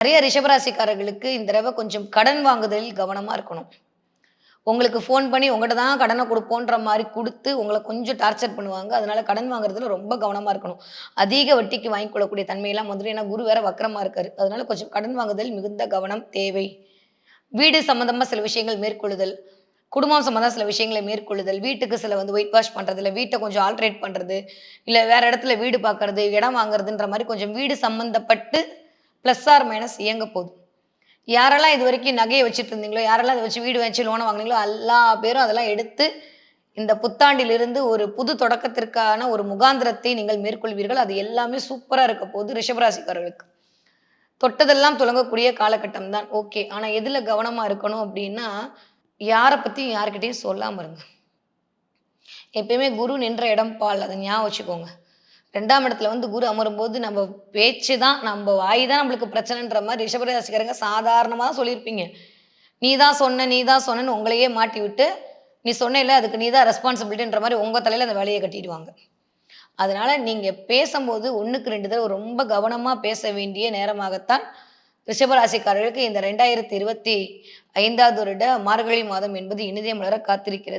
நிறைய ரிஷபராசிக்காரர்களுக்கு இந்த தடவை கொஞ்சம் கடன் வாங்குதலில் கவனமாக இருக்கணும். உங்களுக்கு ஃபோன் பண்ணி உங்கள்கிட்ட தான் கடனை கொடுப்போன்ற மாதிரி கொடுத்து உங்களை கொஞ்சம் டார்ச்சர் பண்ணுவாங்க. அதனால கடன் வாங்குறதுல ரொம்ப கவனமாக இருக்கணும். அதிக வட்டிக்கு வாங்கி கொள்ளக்கூடிய தன்மையெல்லாம் வந்துடும் ஏன்னா குரு வேற வக்கரமாக இருக்காரு. அதனால கொஞ்சம் கடன் வாங்குதல் மிகுந்த கவனம் தேவை. வீடு சம்மந்தமாக சில விஷயங்கள் மேற்கொள்ளுதல் குடும்பம் சம்மந்தம் சில விஷயங்களை மேற்கொள்ளுதல் வீட்டுக்கு சில வந்து ஒயிட் வாஷ் பண்ணுறது இல்லை வீட்டை கொஞ்சம் ஆல்ட்ரேட் பண்ணுறது இல்லை வேற இடத்துல வீடு பார்க்கறது இடம் வாங்குறதுன்ற மாதிரி கொஞ்சம் வீடு சம்மந்தப்பட்டு ப்ளஸ் ஆர் மைனஸ் இயங்க போகுது. யாரெல்லாம் இது வரைக்கும் நகையை வச்சுட்டு இருந்தீங்களோ யாரெல்லாம் அதை வச்சு வீடு வச்சு லோனை வாங்குனீங்களோ எல்லா பேரும் அதெல்லாம் எடுத்து இந்த புத்தாண்டிலிருந்து ஒரு புது தொடக்கத்திற்கான ஒரு முகாந்திரத்தை நீங்கள் மேற்கொள்வீர்கள். அது எல்லாமே சூப்பராக இருக்க போகுது ரிஷபராசிக்காரர்களுக்கு. தொட்டதெல்லாம் துலங்கக்கூடிய காலகட்டம் தான். ஓகே ஆனால் எதில் கவனமாக இருக்கணும் அப்படின்னா யாரை பற்றியும் யாருக்கிட்டையும் சொல்லாமல் இருங்க. எப்பயுமே குரு நின்ற இடம் பால். அதை ஞாபகம் வச்சுக்கோங்க. ரெண்டாம் இடத்துல வந்து குரு அமரும்போது நம்ம பேச்சு தான் நம்ம வாய் தான் நம்மளுக்கு பிரச்சனைன்ற மாதிரி ரிஷபராசிக்காரங்க சாதாரணமாக தான் சொல்லியிருப்பீங்க. நீ தான் சொன்ன நீ தான் சொன்னேன்னு உங்களையே மாட்டி விட்டு நீ சொன்ன அதுக்கு நீ தான் ரெஸ்பான்சிபிலிட்டின்ற மாதிரி உங்கள் தலையில் அந்த வேலையை கட்டிடுவாங்க. அதனால நீங்கள் பேசும்போது ஒன்றுக்கு ரெண்டு தடவை ரொம்ப கவனமாக பேச வேண்டிய நேரமாகத்தான் ரிஷபராசிக்காரர்களுக்கு இந்த ரெண்டாயிரத்தி இருபத்தி ஐந்தாவது வருட மார்கழி மாதம் என்பது இனிதே மலர காத்திருக்கிறது.